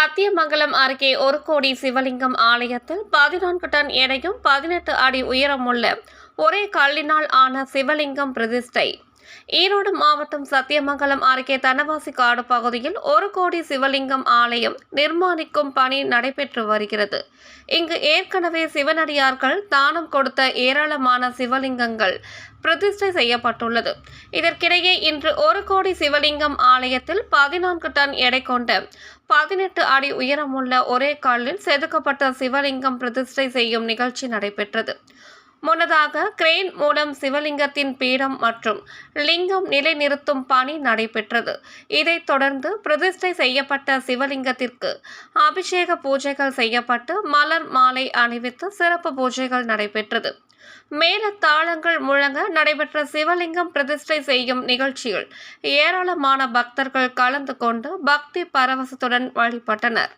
சத்தியமங்கலம் அருகே ஒரு கோடி சிவலிங்கம் ஆலயத்தில் பதினான்கு டன் எடையும் பதினெட்டு அடி உயரமுள்ள ஒரே கல்லினால் ஆன சிவலிங்கம் பிரதிஷ்டை. ஈரோடு மாவட்டம் சத்தியமங்கலம் அருகே தனவாசி காடு பகுதியில் ஒரு கோடி சிவலிங்கம் ஆலயம் நிர்மாணிக்கும் பணி நடைபெற்று வருகிறது. இங்கு ஏற்கனவே சிவனடியார்கள் தானம் கொடுத்த ஏராளமான சிவலிங்கங்கள் பிரதிஷ்டை செய்யப்பட்டுள்ளது. இதற்கிடையே இன்று ஒரு கோடி சிவலிங்கம் ஆலயத்தில் பதினான்கு டன் எடை கொண்ட பதினெட்டு அடி உயரமுள்ள ஒரே காலில் செதுக்கப்பட்ட சிவலிங்கம் பிரதிஷ்டை செய்யும் நிகழ்ச்சி நடைபெற்றது. முன்னதாக கிரெயின் மூலம் சிவலிங்கத்தின் பீடம் மற்றும் லிங்கம் நிலைநிறுத்தும் பணி நடைபெற்றது. இதைத் தொடர்ந்து பிரதிஷ்டை செய்யப்பட்ட சிவலிங்கத்திற்கு அபிஷேக பூஜைகள் செய்யப்பட்டு மலர் மாலை அணிவித்து சிறப்பு பூஜைகள் நடைபெற்றது. மேல தாளங்கள் முழங்க நடைபெற்ற சிவலிங்கம் பிரதிஷ்டை செய்யும் நிகழ்ச்சியில் ஏராளமான பக்தர்கள் கலந்து கொண்டு பக்தி பரவசத்துடன் வழிபட்டனர்.